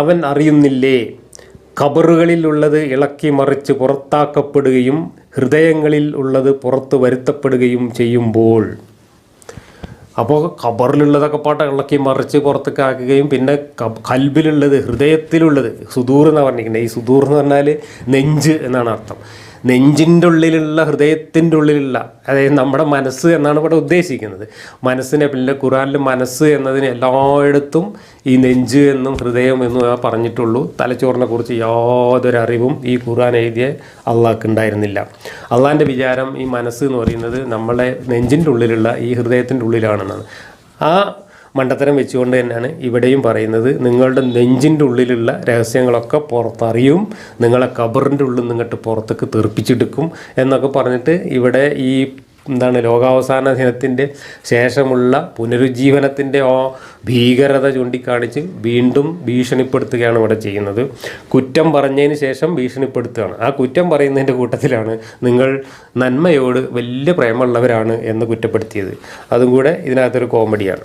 അവൻ അറിയുന്നില്ലേ? കബറുകളിലുള്ളത് ഇളക്കി മറിച്ച് പുറത്താക്കപ്പെടുകയും ഹൃദയങ്ങളിൽ ഉള്ളത് പുറത്ത് വരുത്തപ്പെടുകയും ചെയ്യുമ്പോൾ. അപ്പോൾ കബറിലുള്ളതൊക്കെ പാട്ട് ഇളക്കി മറിച്ച് പുറത്തേക്ക് ആക്കുകയും പിന്നെ കൽബിലുള്ളത് ഹൃദയത്തിലുള്ളത് സുദൂർ എന്നാണ് പറഞ്ഞിരിക്കുന്നത്. ഈ സുദൂർ എന്ന് പറഞ്ഞാൽ നെഞ്ച് എന്നാണ് അർത്ഥം. നെഞ്ചിന്റെ ഉള്ളിലുള്ള ഹൃദയത്തിന്റെ ഉള്ളിലുള്ള അതായത് നമ്മുടെ മനസ്സ് എന്നാണ് ഇവിടെ ഉദ്ദേശിക്കുന്നത്. മനസ്സിനെ പിന്നെ ഖുറാനിൽ മനസ്സ് എന്നതിന് എല്ലായിടത്തും ഈ നെഞ്ച് എന്നും ഹൃദയം എന്നും പറഞ്ഞിട്ടുള്ളൂ. തലച്ചോറിനെ കുറിച്ച് യാതൊരു അറിവും ഈ ഖുറാൻ എഴുതിയ അള്ളാഹ്ക്ക് ഉണ്ടായിരുന്നില്ല. അള്ളാഹിന്റെ വിചാരം ഈ മനസ്സ് എന്ന് പറയുന്നത് നമ്മളെ നെഞ്ചിന്റെ ഉള്ളിലുള്ള ഈ ഹൃദയത്തിന്റെ ഉള്ളിലാണെന്നാണ്. ആ മണ്ടത്തരം വെച്ചുകൊണ്ട് തന്നെയാണ് ഇവിടെയും പറയുന്നത്. നിങ്ങളുടെ നെഞ്ചിന്റെ ഉള്ളിലുള്ള രഹസ്യങ്ങളൊക്കെ പുറത്തറിയും. നിങ്ങളെ കബറിന്റെ ഉള്ളിൽ നിങ്ങട്ട് പുറത്തേക്ക് തെറിപ്പിച്ചെടുക്കും എന്നൊക്കെ പറഞ്ഞിട്ട് ഇവിടെ ഈ എന്താണ് ലോകാവസാന ദിനത്തിന്റെ ശേഷമുള്ള പുനരുജ്ജീവനത്തിന്റെ ആ ഭീകരത ചൂണ്ടിക്കാണിച്ച് വീണ്ടും ഭീഷണിപ്പെടുത്തുകയാണ് ഇവിടെ ചെയ്യുന്നത്. കുറ്റം പറഞ്ഞതിന് ശേഷം ഭീഷണിപ്പെടുത്തുകയാണ്. ആ കുറ്റം പറയുന്നതിന്റെ കൂട്ടത്തിലാണ് നിങ്ങൾ നന്മയോട് വലിയ പ്രേമമുള്ളവരാണ് എന്ന് കുറ്റപ്പെടുത്തിയത്. അതും കൂടെ ഇതിനകത്തൊരു കോമഡിയാണ്.